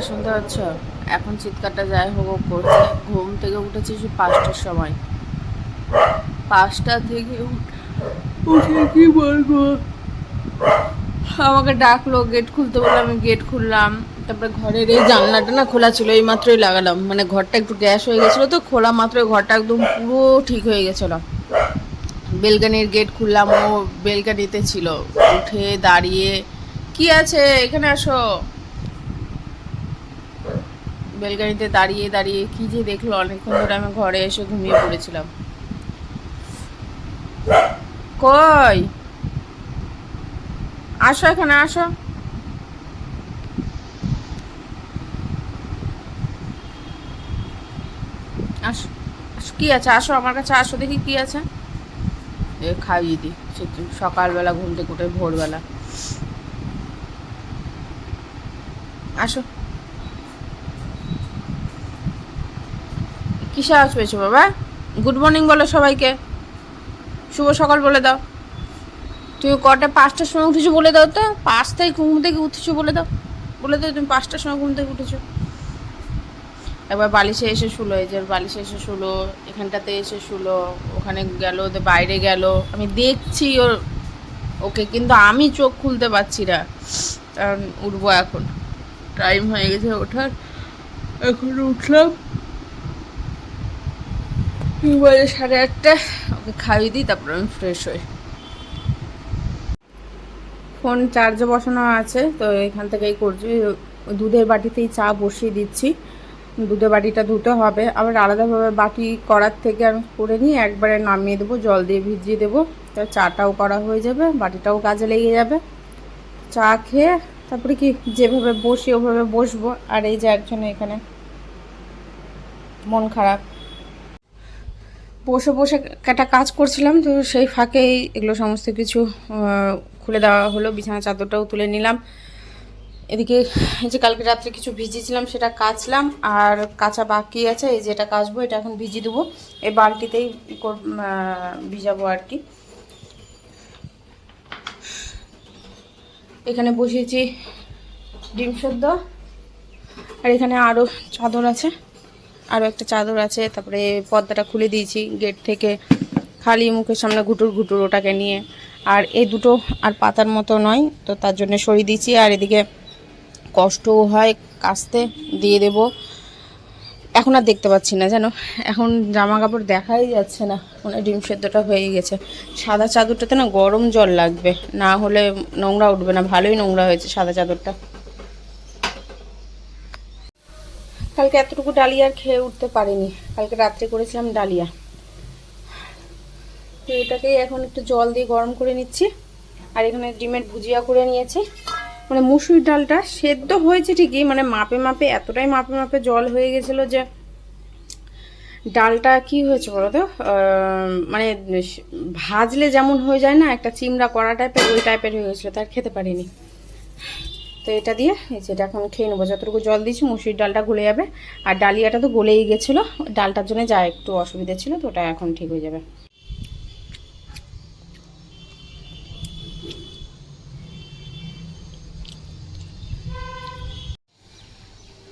চিৎকার শুনতে পাচ্ছ? এখন চিৎকারটা যাই হোক করছে। ঘুম থেকে উঠেছি সে পাঁচটার সময়। পাঁচটা থেকে উঠ- কি বলব? আমাকে ডাকলো গেট খুলতে বলল, আমি গেট খুললাম। তারপরে ঘরের এই জানলাটা না খোলা ছিল, এই মাত্রই লাগালাম। মানে ঘরটা একটু গ্যাস হয়ে গেছিল তো, খোলা মাত্র ঘরটা একদম পুরো ঠিক হয়ে গেছিল। বেলকানির গেট খুললাম, ও বেলকানিতে ছিল। উঠে দাঁড়িয়ে, কি আছে? এখানে আসো। বেলকানিতে দাঁড়িয়ে দাঁড়িয়ে কি যে দেখল? অনেকক্ষণ ধরে আমি ঘরে এসে ঘুমিয়ে পড়েছিলাম। কই? আসো এখানে, আসো। আসো কি আছে? আসো আমার কাছে, আসো দেখি কি আছে। এ খাইয়ে দি সে তো সকালবেলা ঘুম থেকে উঠে ভোরবেলা। আসো। কিসে আওয়াজ পেয়েছ বাবা? গুড মর্নিং বলো সবাইকে। শুভ সকাল বলে দাও। তুমি কটা, পাঁচটার সময় উঠেছো বলে দাও তো? পাঁচটায় ঘুম থেকে উঠেছো বলে দাও। বলে দাও তুমি পাঁচটার সময় ঘুম থেকে উঠেছো। একবার বালিশে এসে শুলো, এই যে বালিশে এসে শুলো, এখানটাতে এসে শুলো, ওখানে গেল ওদের বাইরে গেল। আমি দেখছি ওর, ওকে, কিন্তু আমি চোখ খুলতে পারছি না। কারণ উঠবো এখন। টাইম হয়ে গেছে ওঠার। এখন উঠলাম। বাজে সাড়ে আটটা ওকে খাইয়ে দিই, তারপর আমি ফ্রেশ হই। ফোন চার্জে বসানো আছে, তো এখান থেকেই করছি। দুধের বাটিতেই চা বসিয়ে দিচ্ছি। দুধের বাটিটা ধুতে হবে। আবার আলাদাভাবে বাটি করার থেকে আমি করে নিয়ে একবারে নামিয়ে দেবো, জল দিয়ে ভিজিয়ে দেবো। তো চাটাও করা হয়ে যাবে, বাটিটাও কাজে লেগে যাবে। চা খেয়ে তারপরে কি, যেভাবে বসি ওভাবে বসবো। আর এই যে একজন এখানে মন খারাপ বসে বসে একটা কাজ করছিলাম, তো সেই ফাঁকেই এগুলো সমস্ত কিছু খুলে দেওয়া হলো, বিছানা চাদরটাও তুলে নিলাম। এদিকে যে কালকে রাত্রে কিছু ভিজিয়েছিলাম, সেটা কাচলাম, আর কাঁচা বাকি আছে, এই যেটা কাচবো, এটা এখন ভিজিয়ে দেবো। এই বালতিতেই ভিজাবো আর কি। এখানে বসিয়েছি ডিম সেদ্ধ, আর এখানে আরও চাদর আছে। আরও একটা চাদর আছে, তারপরে পর্দাটা খুলে দিয়েছি গেট থেকে, খালি মুখের সামনে ঘুটুর ঘুটুর ওটাকে নিয়ে। আর এই দুটো আর পাতার মতো নয়, তো তার জন্য সরিয়ে দিয়েছি। আর এদিকে কষ্টও হয় কাস্তে দিয়ে দেব। এখন আর দেখতে পাচ্ছি না, জানো? এখন জামা কাপড় দেখাই যাচ্ছে না মানে ডিম সেদ্ধটা হয়ে গেছে। সাদা চাদরটাতে না গরম জল লাগবে, না হলে নোংরা উঠবে না, ভালোই নোংরা হয়েছে সাদা চাদরটা। কালকে এতটুকু ডালিয়া আর খেয়ে উঠতে পারিনি। কালকে রাত্রে করেছিলাম ডালিয়া। তো এটাকেই এখন একটু জল দিয়ে গরম করে নিচ্ছি। আর এখানে ডিমের ভুজিয়া করে নিয়েছি। মানে মুসুর ডালটা সেদ্ধ হয়েছে ঠিকই মানে মাপে মাপে, এতটাই মাপে মাপে জল হয়ে গেছিল যে ডালটা কি হয়েছে বলো তো? মানে ভাজলে যেমন হয়ে যায় না, একটা চিমড়া কড়া টাইপের ওই টাইপের হয়ে গেছিল তার খেতে পারিনি। তো এটা দিয়ে এই যে এটা এখন খেয়ে নেব। যতটুকু জল দিয়েছি, মুসুরির ডালটা গলে যাবে। আর ডালিয়াটা তো গলেই গেছিল। ডালটার জন্য যা একটু অসুবিধা ছিল, তো ওটা এখন ঠিক হয়ে যাবে।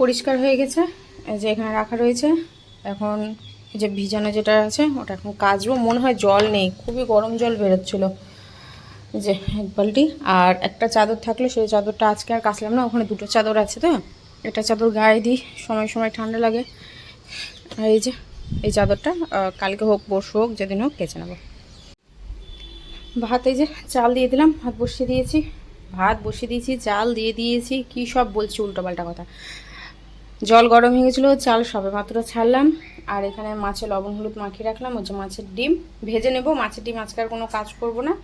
পরিষ্কার হয়ে গেছে। যে এখানে রাখা রয়েছে। এখন যে ভিজানো যেটা আছে, ওটা এখন কাচবো। মনে হয় জল নেই। খুবই গরম জল বেরোচ্ছিল। যে এক বালতি আর একটা চাদর থাকলে, সেই চাদরটা আজকে আর কাচলাম না, ওখানে দুটো চাদর আছে তো। একটা চাদর গায়ে দিই, সময় সময় ঠান্ডা লাগে। আর এই যে, এই চাদরটা কালকে হোক, পরশু হোক, যেদিন হোক কেচে নেব। ভাত এই যে, চাল দিয়ে দিলাম, ভাত বসিয়ে দিয়েছি। ভাত বসিয়ে দিয়েছি, চাল দিয়ে দিয়েছি, কি সব বলছি উল্টোপাল্টা কথা। জল গরম হয়ে গেছিল, চাল সবে মাত্র ছাড়লাম। আর এখানে মাছে লবণ হলুদ মাখিয়ে রাখলাম, ওই যে মাছের ডিম। ভেজে নেব, মাছের ডিম আজকে আর কোনো কাজ করব না।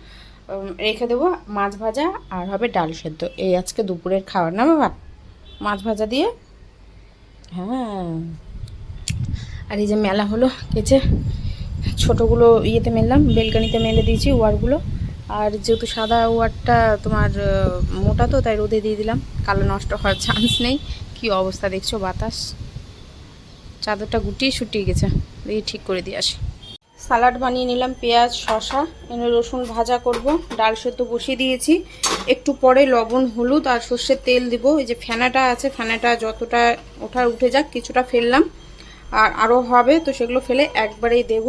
রেখে দেবো মাছ ভাজা আর হবে ডাল সেদ্ধ। এই আজকে দুপুরের খাওয়ার না বাবা? মাছ ভাজা দিয়ে? হ্যাঁ। আর এই যে মেলা হলো কেচে ছোটোগুলো ইয়েতে মেললাম, বেলকানিতে মেলে দিয়েছি ওয়ারগুলো। আর যেহেতু সাদা ওয়ারটা তোমার মোটা তো, তাই রোদে দিয়ে দিলাম। কালো নষ্ট হওয়ার চান্স নেই। কি অবস্থা দেখছ বাতাস? চাদরটা গুটিয়ে শুটিয়ে গেছে। দিয়ে ঠিক করে দিয়ে আসি। সালাড বানিয়ে নিলাম, পেঁয়াজ শশা এনে রসুন ভাজা করব, ডাল সেদ্ধ বসিয়ে দিয়েছি। একটু পরে লবণ, হলুদ আর সর্ষের তেল দিব। এই যে ফেনাটা আছে, ফেনাটা যতটা ওঠার উঠে যাক, কিছুটা ফেললাম। আর আরও হবে, তো সেগুলো ফেলে একবারেই দেব।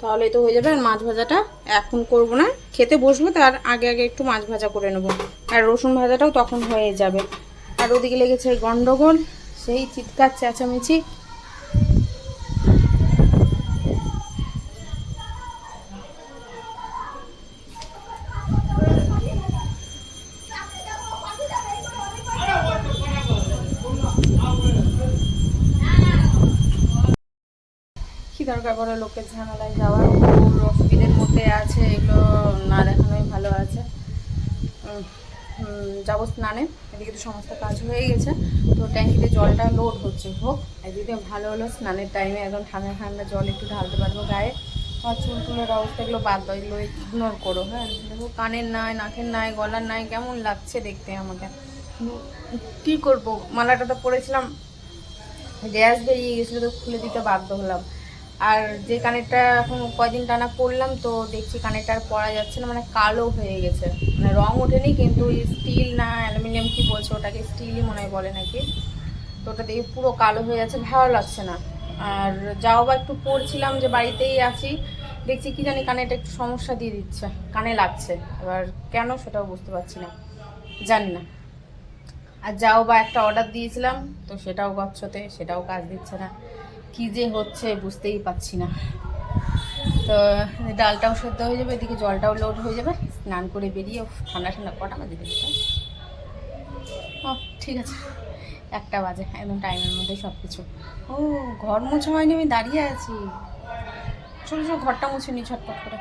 তাহলে তো হয়ে যাবে। আর মাছ ভাজাটা এখন করব না। খেতে বসবো, তার আগে আগে একটু মাছ ভাজা করে নেব। আর রসুন ভাজাটাও তখন হয়ে যাবে। আর ওদিকে লেগেছে গন্ডগোল, সেই চিৎকার, চেঁচামেচি কি দরকার পড়ে লোকের ঝামেলায় যাওয়ার ওর অসুবিধের মধ্যে আছে, এগুলো না দেখানোই ভালো আছে। যাব স্নানে, এদিকে তো সমস্ত কাজ হয়ে গেছে। তো ট্যাঙ্কিতে জলটা লোড হচ্ছে। হোক, এদিকে ভালো হলো, স্নানের টাইমে একদম ঠান্ডা ঠান্ডা জল একটু ঢালতে পারব গায়ে। আর চুল টুলের অবস্থা এগুলো বাদ দাও, এগুলো ইগনোর করো হ্যাঁ। দেখো, কানের নাই, নাকের নাই, গলার নাই, কেমন লাগছে দেখতে আমাকে। কী করব? মালাটা তো পরেছিলাম, গ্যাস বেরিয়ে গেছিল, তো খুলে দিতে বাধ্য হলাম। আর যে কানেরটা এখন কয়দিন টানা পরলাম তো দেখছি কানেরটা আর পরা যাচ্ছে না মানে কালো হয়ে গেছে। মানে রং ওঠেনি, কিন্তু স্টিল না অ্যালুমিনিয়াম কি বলছে ওটাকে স্টিলই মনে হয় বলে নাকি। তো ওটা দেখে পুরো কালো হয়ে যাচ্ছে, ভালো লাগছে না। আর যাও বা একটু পড়ছিলাম যে বাড়িতেই আছি, দেখছি কি জানি কানেরটা একটু সমস্যা দিয়ে দিচ্ছে, কানে লাগছে। এবার কেন সেটাও বুঝতে পারছি না, জানি না। আর যাও বা একটা অর্ডার দিয়েছিলাম, তো সেটাও গচ্ছতে সেটাও কাজ দিচ্ছে না। কি যে হচ্ছে বুঝতেই পারছি না। তো ডালটাও সেদ্ধ হয়ে যাবে, এদিকে জলটাও লোড হয়ে যাবে। স্নান করে বেরিয়ে ঠান্ডা ঠান্ডা কটা বাজে ও, ঠিক আছে। একটা বাজে, একদম টাইমের মধ্যে সব কিছু ও, ঘর মোছা হয়নি, আমি দাঁড়িয়ে আছি। চলো চলো, ঘরটা মুছে নি ছটপট করে।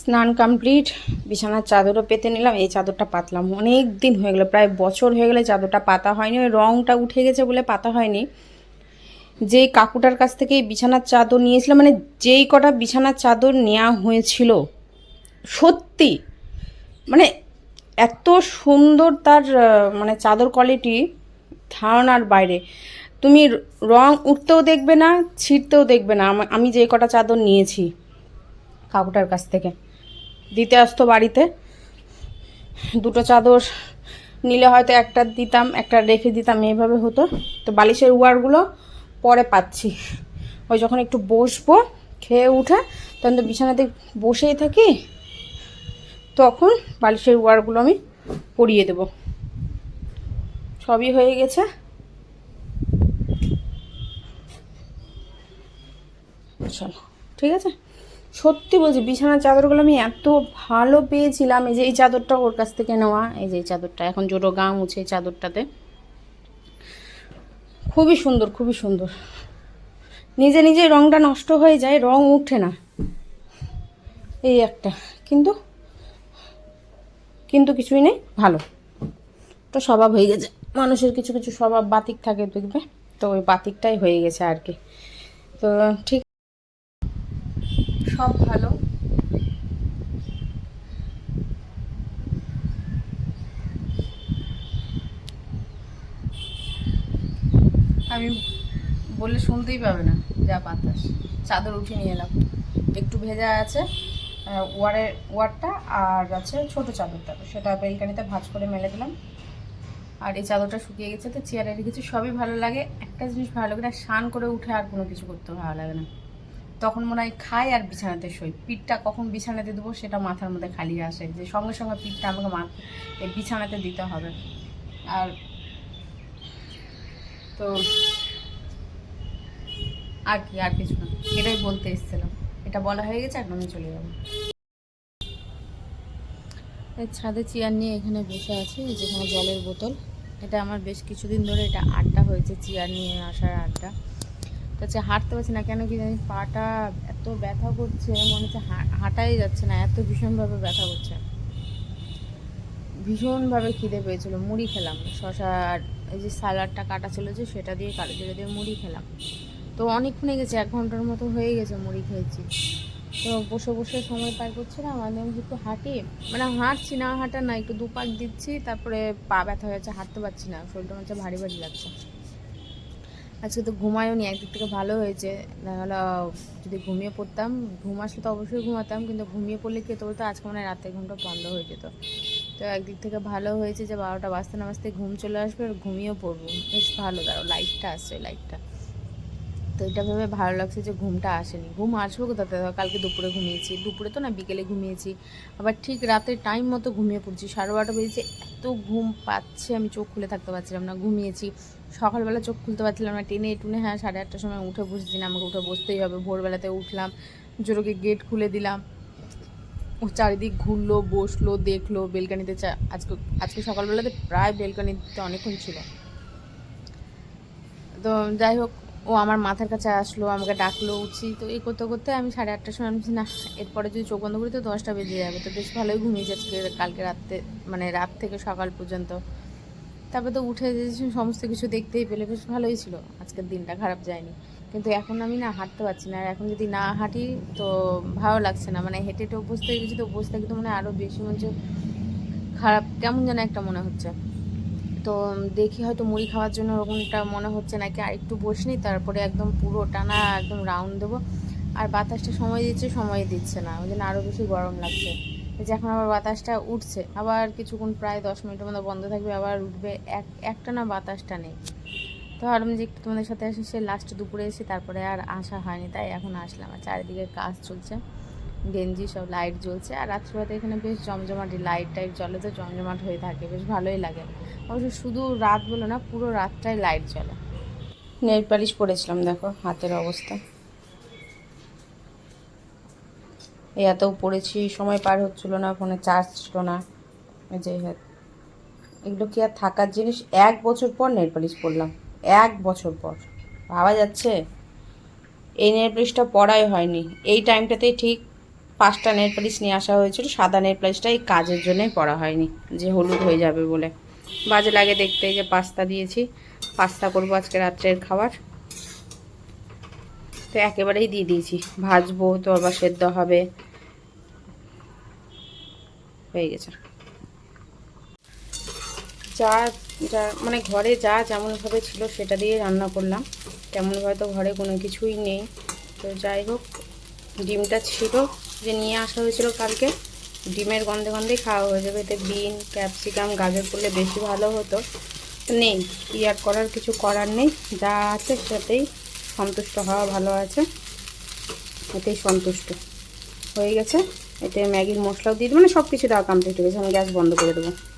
স্নান কমপ্লিট বিছানার চাদরও পেতে নিলাম, এই চাদরটা পাতলাম। অনেক দিন হয়ে গেলো, প্রায় বছর হয়ে গেলে চাদরটা পাতা হয়নি, ওই রঙটা উঠে গেছে বলে পাতা হয়নি। যে কাকুটার কাছ থেকে বিছানার চাদর নিয়েছিলাম মানে যেই কটা বিছানার চাদর নেওয়া হয়েছিল, সত্যি মানে এত সুন্দর তার মানে চাদর কোয়ালিটি ধারণার বাইরে। তুমি রং উঠতেও দেখবে না, ছিঁড়তেও দেখবে না। আমি যে কটা চাদর নিয়েছি কাকুটার কাছ থেকে। দিতে আসতো বাড়িতে। দুটো চাদর নিলে হয়তো একটা দিতাম, একটা রেখে দিতাম, এইভাবে হতো। তো বালিশের ওয়ারগুলো পরে পাচ্ছি। ওই যখন একটু বসবো, খেয়ে উঠে তখন তো বিছানাতে বসেই থাকি, তখন বালিশের ওয়ারগুলো আমি পরিয়ে দেব। সবই হয়ে গেছে। চলো, ঠিক আছে? সত্যি বলছি, বিছানার চাদরগুলো আমি এত ভালো পেয়েছিলাম, এই যে এই চাদরটা ওর কাছ থেকে নেওয়া, এই যে এই চাদরটা, এখন জোরো গা মুছে এই চাদরটাতে। খুবই সুন্দর খুবই সুন্দর। নিজে নিজে রংটা নষ্ট হয়ে যায়, রং উঠে না। এই একটা। কিন্তু কিন্তু কিছুই নেই, ভালো। তো স্বভাব হয়ে গেছে। মানুষের কিছু কিছু স্বভাব বাতিক থাকে, দেখবে? তো ওই বাতিকটাই হয়ে গেছে আর কি। তো ঠিক সব ভালো। আমি বললে শুনতেই পাবে না, যা বাতাস। চাদর উঠে নিয়ে এলাম। একটু ভেজা আছে ওয়ারের ওয়ারটা আর আছে ছোট চাদরটা। সেটা বেলকানিতে ভাঁজ করে মেলে দিলাম। আর এই চাদরটা শুকিয়ে গেছে তো, চেয়ারে রেখেছি। সবই ভালো লাগে। একটা জিনিস ভালো লাগে না, স্নান করে উঠে আর কোনো কিছু করতে ভালো লাগে না। তখন মনে হয় খাই আর বিছানাতে শোই। পিঠটা কখন বিছানাতে দেবো সেটা মাথার মধ্যে খালি আসে। যে সঙ্গে সঙ্গে পিঠটা আমাকে মা বিছানাতে দিতে হবে। আর তো আর কি, আর কিছু না। এটাই বলতে এসেছিলাম। এটা বলা হয়ে গেছে, এখন আমি চলে যাব। ছাদে চেয়ার নিয়ে এখানে বসে আছি যেখানে জলের বোতল। এটা আমার বেশ কিছুদিন ধরে এটা আড্ডা হয়েছে, চেয়ার নিয়ে আসার আড্ডা। তো হচ্ছে হাঁটতে পারছি না, কেন কি জানি পাটা এত ব্যথা করছে, মনে হচ্ছে হাঁটাই যাচ্ছে না, এত ভীষণভাবে ব্যথা করছে। ভীষণভাবে খিদে পেয়েছিল, মুড়ি খেলাম, শশা আর এই যে স্যালাডটা কাটা ছিল যে সেটা দিয়ে কালো জিরে দিয়ে মুড়ি খেলাম। তো অনেকক্ষণে গেছে, এক ঘণ্টার মতো হয়ে গেছে মুড়ি খেয়েছি। তো বসে বসে সময় পার করছিলাম আমি আমি একটু হাঁটি মানে হাঁটছি না হাঁটা না, একটু দুপাক দিচ্ছি, তারপরে পা ব্যথা হয়ে যাচ্ছে, হাঁটতে পারছি না, শরীরটা হচ্ছে ভারী ভারী লাগছে। আজকে তো ঘুমায়ও নি, একদিক থেকে ভালো হয়েছে। নাহলে যদি ঘুমিয়ে পড়তাম, ঘুম আসলে তো অবশ্যই ঘুমাতাম, কিন্তু ঘুমিয়ে পড়লে কি হতো বলতো, আজকে মানে রাতে ঘুমটা বন্ধ হয়ে যেত। তো একদিক থেকে ভালো হয়েছে যে বারোটা বাজতে না বাজতে ঘুম চলে আসবে আর ঘুমিয়েও পড়ব। বেশ ভালো দাঁড়ো লাইটটা আসছে লাইটটা তো এটা ভেবে ভালো লাগছে যে ঘুমটা আসেনি। ঘুম আসব কোথা কালকে দুপুরে ঘুমিয়েছি। দুপুরে তো না, বিকেলে ঘুমিয়েছি। আবার ঠিক রাতের টাইম মতো ঘুমিয়ে পড়ছি। সাড়ে বারোটা বেজেছে, এত ঘুম পাচ্ছে, আমি চোখ খুলে থাকতে পারছিলাম না, ঘুমিয়েছি। সকালবেলা চোখ খুলতে পারছিলাম না, টেনে টুনে হ্যাঁ সাড়ে আটটার সময় উঠে বসেছি না, আমাকে উঠে বসতেই হবে। ভোরবেলাতে উঠলাম, জোরকে গেট খুলে দিলাম। ও চারিদিক ঘুরলো, বসল, দেখল, বেলকানিতে আজকে আজকে সকালবেলাতে প্রায় বেলকানিতে অনেকক্ষণ ছিল। তো যাই হোক, ও আমার মাথার কাছে আসলো, আমাকে ডাকলো, উঠছি। তো এই করতে করতে আমি সাড়ে আটটার সময় আমি না, এরপরে যদি চোখ বন্ধ করি তো দশটা বেজে যাবে। তো বেশ ভালোই ঘুমিয়েছি আজকে, কালকে রাত্রে মানে রাত থেকে সকাল পর্যন্ত। তারপরে তো উঠে যে সমস্ত কিছু দেখতেই পেলে, বেশ ভালোই ছিল। আজকের দিনটা খারাপ যায়নি। কিন্তু এখন আমি না হাঁটতে পারছি না। আর এখন যদি না হাঁটি তো ভালো লাগছে না। মানে হেঁটে হেঁটে অভ্যস্ত হয়ে গেছি তো অভ্যস্ত থাকি তো মানে আরও বেশি মনে খারাপ, কেমন যেন একটা মনে হচ্ছে। তো দেখি হয়তো মুড়ি খাওয়ার জন্য ওরকমটা মনে হচ্ছে নাকি। আর একটু বসনি তারপরে একদম পুরো টানা একদম রাউন্ড দেবো। আর বাতাসটা সময় দিচ্ছে সময় দিচ্ছে না। ওই জন্য আরও বেশি গরম লাগছে। যে এখন আবার বাতাসটা উঠছে। আবার কিছুক্ষণ প্রায় দশ মিনিটের মতো বন্ধ থাকবে, আবার উঠবে। এক, একটা না বাতাসটা নেই। তো ভাবলাম যে একটু তোমাদের সাথে আসি, সে লাস্ট দুপুরে এসে তারপরে আর আসা হয়নি, তাই এখন আসলাম। আর চারিদিকে কাজ চলছে, গেঞ্জি সব লাইট জ্বলছে, আর রাত্রিবেলাতে এখানে বেশ জমজমাটি লাইট টাইট জ্বলে তো জমজমাট হয়ে থাকে, বেশ ভালোই লাগে। অবশ্য শুধু রাত বলো না, পুরো রাতটাই লাইট জ্বলে। নেল পালিশ পরেছিলাম, দেখো, হাতের অবস্থা। এই পড়েছি সময় পার হচ্ছিল না, ফোনে চার্জ ছিল না। যে, এগুলো কি আর থাকার জিনিস? এক বছর পর নেল পালিশ পরলাম। এক বছর পর। ভাবা যাচ্ছে? এই নেল পালিশটা পরাই হয়নি। এই টাইমটাতেই ঠিক পাঁচটা নেল পালিশ নিয়ে আসা হয়েছিল, সাদা নেল পালিশটা এই কাজের জন্যই পড়া হয়নি, যে হলুদ হয়ে যাবে বলে। বাজে লাগে দেখতে যে পাস্তা দিয়েছি। পাস্তা করব আজকে রাত্রের খাবার। তো একেবারেই দিয়ে দিয়েছি। ভাজবো, তো আবার সেদ্ধ হবে। হয়ে গেছে। যা যা মানে ঘরে যা যেমনভাবে ছিল সেটা দিয়ে রান্না করলাম। তেমনভাবে তো ঘরে কোনো কিছুই নেই। তো যাই হোক, ডিমটা ছিল যে নিয়ে আসা হয়েছিল কালকে। ডিমের গন্ধে গন্ধেই খাওয়া হয়ে যাবে। এতে বিন, ক্যাপসিকাম, গাজর করলে বেশি ভালো হতো। নেই কি আর করার কিছু করার নেই। যা আছে সেটাতেই সন্তুষ্ট হওয়া ভালো আছে। এতেই সন্তুষ্ট হয়ে গেছে। এতে ম্যাগির মশলাও দিয়ে দেবো মানে সব কিছু দেওয়া কমপ্লিট হয়ে গেছে। আমি গ্যাস বন্ধ করে দেবো।